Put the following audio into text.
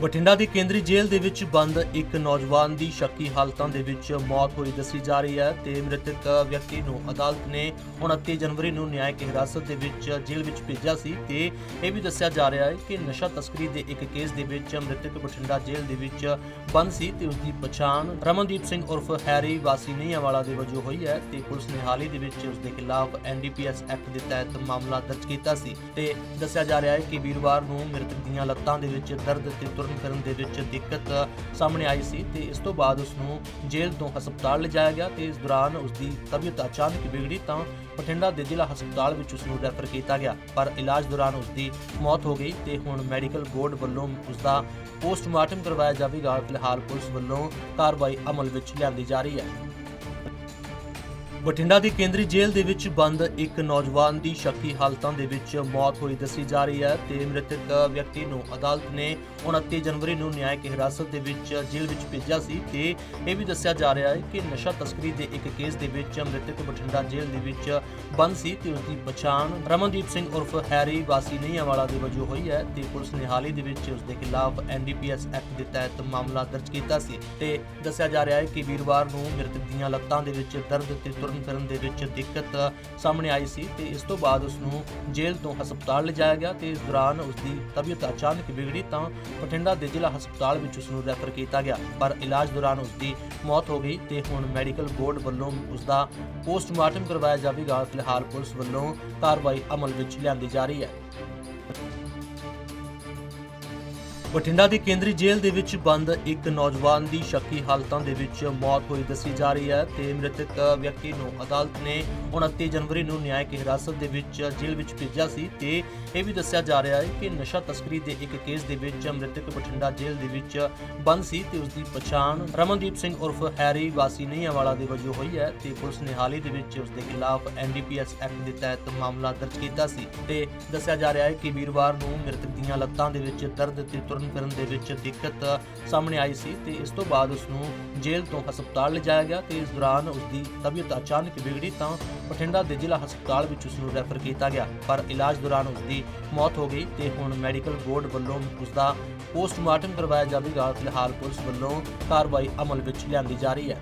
ਬਠਿੰਡਾ ਦੀ ਕੇਂਦਰੀ ਜੇਲ੍ਹ ਦੇ ਵਿੱਚ ਬੰਦ ਇੱਕ ਨੌਜਵਾਨ ਦੀ ਸ਼ੱਕੀ ਹਾਲਤਾਂ ਦੇ ਵਿੱਚ ਮੌਤ ਹੋਈ ਦੱਸੀ ਜਾ ਰਹੀ ਹੈ ਤੇ ਮ੍ਰਿਤਕ ਵਿਅਕਤੀ ਨੂੰ ਅਦਾਲਤ ਨੇ 29 ਜਨਵਰੀ ਨੂੰ ਨਿਆਇਕ ਹਿਰਾਸਤ ਦੇ ਵਿੱਚ ਜੇਲ੍ਹ ਵਿੱਚ ਭੇਜਿਆ ਸੀ ਤੇ ਇਹ ਵੀ ਦੱਸਿਆ ਜਾ ਰਿਹਾ ਹੈ ਕਿ ਨਸ਼ਾ ਤਸਕਰੀ ਦੇ ਇੱਕ ਕੇਸ ਦੇ ਵਿੱਚ ਮ੍ਰਿਤਕ ਬਠਿੰਡਾ ਜੇਲ੍ਹ ਦੇ ਵਿੱਚ ਬੰਦ ਸੀ ਤੇ ਉਸ ਦੀ ਪਛਾਣ ਰਮਨਦੀਪ ਸਿੰਘ ਉਰਫ ਹੈਰੀ ਵਾਸੀ ਨੀਆਂਵਾਲਾ ਦੇ ਵਜੋਂ ਹੋਈ ਹੈ ਤੇ ਪੁਲਿਸ ਨੇ ਹਾਲ ਹੀ ਦੇ ਵਿੱਚ ਉਸ ਦੇ ਖਿਲਾਫ ਐਨਡੀਪੀਐਸ ਐਕਟ ਦੇ ਤਹਿਤ ਮਾਮਲਾ ਦਰਜ ਕੀਤਾ ਸੀ ਤੇ ਦੱਸਿਆ ਜਾ ਰਿਹਾ ਹੈ ਕਿ ਵੀਰਵਾਰ ਨੂੰ ਮ੍ਰਿਤਕ ਦੀਆਂ ਲੱਤਾਂ ਦੇ ਵਿੱਚ ਦਰਦ ਤੇ ਤੁਰਨ ਫਿਰਨ ਦੇ ਵਿੱਚ ਦਿੱਕਤ ਸਾਹਮਣੇ ਆਈ ਸੀ ਤੇ ਇਸ ਤੋਂ ਬਾਅਦ ਉਸ ਨੂੰ ਜੇਲ੍ਹ ਤੋਂ ਹਸਪਤਾਲ ਲਿਜਾਇਆ ਗਿਆ ਤੇ ਇਸ ਦੌਰਾਨ ਉਸ ਦੀ ਤਬੀਅਤ ਅਚਾਨਕ ਵਿਗੜੀ ਤਾਂ ਬਠਿੰਡਾ ਦੇ ਜ਼ਿਲ੍ਹਾ ਹਸਪਤਾਲ ਵਿੱਚ ਉਸ ਨੂੰ ਰੈਫਰ ਕੀਤਾ ਗਿਆ। ਪਰ ਇਲਾਜ ਦੌਰਾਨ ਉਸ ਦੀ ਮੌਤ ਹੋ ਗਈ ਤੇ ਹੁਣ ਮੈਡੀਕਲ ਬੋਰਡ ਵੱਲੋਂ ਉਸ ਦਾ ਪੋਸਟਮਾਰਟਮ ਕਰਵਾਇਆ ਜਾਵੇਗਾ। ਫਿਲਹਾਲ ਪੁਲਿਸ ਵੱਲੋਂ ਕਾਰਵਾਈ ਅਮਲ ਵਿੱਚ ਲਿਆਂਦੀ ਜਾ ਰਹੀ ਹੈ। ਬਠਿੰਡਾ ਦੀ ਕੇਂਦਰੀ ਜੇਲ੍ਹ ਦੇ ਵਿੱਚ ਬੰਦ ਇੱਕ ਨੌਜਵਾਨ ਦੀ ਸ਼ੱਕੀ ਹਾਲਤਾਂ ਦੇ ਵਿੱਚ ਮੌਤ ਹੋਈ ਦੱਸੀ ਜਾ ਰਹੀ ਹੈ ਤੇ ਮ੍ਰਿਤਕ ਵਿਅਕਤੀ ਨੂੰ ਅਦਾਲਤ ਨੇ 29 ਜਨਵਰੀ ਨੂੰ ਨਿਆਇਕ ਹਿਰਾਸਤ ਦੇ ਵਿੱਚ ਜੇਲ੍ਹ ਵਿੱਚ ਭੇਜਿਆ ਸੀ ਤੇ ਇਹ ਵੀ ਦੱਸਿਆ ਜਾ ਰਿਹਾ ਹੈ ਕਿ ਨਸ਼ਾ ਤਸਕਰੀ ਦੇ ਇੱਕ ਕੇਸ ਦੇ ਵਿੱਚ ਮ੍ਰਿਤਕ ਬਠਿੰਡਾ ਜੇਲ੍ਹ ਦੇ ਵਿੱਚ ਬੰਦ ਸੀ ਤੇ ਉਸ ਦੀ ਪਛਾਣ ਰਮਨਦੀਪ ਸਿੰਘ ਉਰਫ ਹੈਰੀ ਵਾਸੀ ਨੀਆਂਵਾਲਾ ਦੇ ਵਜੋਂ ਹੋਈ ਹੈ ਤੇ ਪੁਲਿਸ ਨੇ ਹਾਲ ਹੀ ਦੇ ਵਿੱਚ ਉਸ ਦੇ ਖਿਲਾਫ ਐਨਡੀਪੀਐਸ ਐਕਟ ਦੇ ਤਹਿਤ ਮਾਮਲਾ ਦਰਜ ਕੀਤਾ ਸੀ ਤੇ ਦੱਸਿਆ ਜਾ ਰਿਹਾ ਹੈ ਕਿ ਵੀਰਵਾਰ ਨੂੰ ਮ੍ਰਿਤਕ ਦੀਆਂ ਲੱਤਾਂ ਦੇ ਵਿੱਚ ਦਰਦ ਤੇ ਤੁਰਨ ਕਰਨ ਦੇ ਵਿੱਚ ਦਿੱਕਤ ਸਾਹਮਣੇ ਆਈ ਸੀ ਤੇ ਇਸ ਤੋਂ ਬਾਅਦ ਉਸ ਨੂੰ ਜੇਲ੍ਹ ਤੋਂ ਹਸਪਤਾਲ ਲਿਜਾਇਆ ਗਿਆ ਤੇ ਇਸ ਦੌਰਾਨ ਉਸ ਦੀ ਤਬੀਅਤ ਅਚਾਨਕ ਵਿਗੜੀ ਤਾਂ ਬਠਿੰਡਾ ਦੇ ਜ਼ਿਲ੍ਹਾ ਹਸਪਤਾਲ ਵਿੱਚ ਉਸ ਨੂੰ ਰੈਫਰ ਕੀਤਾ ਗਿਆ। ਪਰ ਇਲਾਜ ਦੌਰਾਨ ਉਸ ਦੀ ਮੌਤ ਹੋ ਗਈ ਤੇ ਹੁਣ ਮੈਡੀਕਲ ਬੋਰਡ ਵੱਲੋਂ ਉਸ ਦਾ ਪੋਸਟਮਾਰਟਮ ਕਰਵਾਇਆ ਜਾਵੇਗਾ। ਫਿਲਹਾਲ ਪੁਲਿਸ ਵੱਲੋਂ ਕਾਰਵਾਈ ਅਮਲ ਵਿੱਚ ਲਿਆਂਦੀ ਜਾ ਰਹੀ ਹੈ। ਬਠਿੰਡਾ ਦੀ ਕੇਂਦਰੀ ਜੇਲ੍ਹ ਦੇ ਵਿੱਚ ਬੰਦ ਇੱਕ ਨੌਜਵਾਨ ਦੀ ਸ਼ੱਕੀ ਹਾਲਤਾਂ ਦੇ ਵਿੱਚ ਮੌਤ ਹੋਈ ਦੱਸੀ ਜਾ ਰਹੀ ਹੈ ਤੇ ਮ੍ਰਿਤਕ ਵਿਅਕਤੀ ਨੂੰ ਅਦਾਲਤ ਨੇ 29 ਜਨਵਰੀ ਨੂੰ ਨਿਆਇਕ ਹਿਰਾਸਤ ਦੇ ਵਿੱਚ ਜੇਲ੍ਹ ਵਿੱਚ ਭੇਜਿਆ ਸੀ ਤੇ ਇਹ ਵੀ ਦੱਸਿਆ ਜਾ ਰਿਹਾ ਹੈ ਕਿ ਨਸ਼ਾ ਤਸਕਰੀ ਦੇ ਇੱਕ ਕੇਸ ਦੇ ਵਿੱਚ ਮ੍ਰਿਤਕ ਬਠਿੰਡਾ ਜੇਲ੍ਹ ਦੇ ਵਿੱਚ ਬੰਦ ਸੀ ਤੇ ਉਸ ਦੀ ਪਛਾਣ ਰਮਨਦੀਪ ਸਿੰਘ ਉਰਫ ਹੈਰੀ ਵਾਸੀ ਨੀਆਂਵਾਲਾ ਦੇ ਵਜੋਂ ਹੋਈ ਹੈ ਤੇ ਪੁਲਿਸ ਨੇ ਹਾਲ ਹੀ ਦੇ ਵਿੱਚ ਉਸ ਦੇ ਖਿਲਾਫ ਐਨਡੀਪੀਐਸ ਐਕਟ ਦੇ ਤਹਿਤ ਮਾਮਲਾ ਦਰਜ ਕੀਤਾ ਸੀ ਤੇ ਦੱਸਿਆ ਜਾ ਰਿਹਾ ਹੈ ਕਿ ਵੀਰਵਾਰ ਨੂੰ ਮ੍ਰਿਤਕ ਦੀਆਂ ਲੱਤਾਂ ਦੇ ਵਿੱਚ ਦਰਦ ਤੇ ਤੁਰਨ ਫਿਰਨ ਦੇ ਵਿੱਚ ਦਿੱਕਤ ਸਾਹਮਣੇ ਆਈ ਸੀ ਤੇ ਇਸ ਤੋਂ ਬਾਅਦ ਉਸ ਨੂੰ ਜੇਲ੍ਹ ਤੋਂ ਹਸਪਤਾਲ ਲਿਜਾਇਆ ਗਿਆ ਤੇ ਇਸ ਦੌਰਾਨ ਉਸ ਦੀ ਤਬੀਅਤ ਅਚਾਨਕ ਵਿਗੜੀ ਤਾਂ ਬਠਿੰਡਾ ਦੇ ਜ਼ਿਲ੍ਹਾ ਹਸਪਤਾਲ ਵਿੱਚ ਉਸ ਨੂੰ ਰੈਫਰ ਕੀਤਾ ਗਿਆ। ਪਰ ਇਲਾਜ ਦੌਰਾਨ ਉਸ ਦੀ ਮੌਤ ਹੋ ਗਈ ਤੇ ਹੁਣ ਮੈਡੀਕਲ ਬੋਰਡ ਵੱਲੋਂ ਉਸ ਦਾ ਪੋਸਟਮਾਰਟਮ ਕਰਵਾਇਆ ਜਾਵੇਗਾ। ਫਿਲਹਾਲ ਪੁਲਿਸ ਵੱਲੋਂ ਕਾਰਵਾਈ ਅਮਲ ਵਿੱਚ ਲਿਆਂਦੀ ਜਾ ਰਹੀ ਹੈ।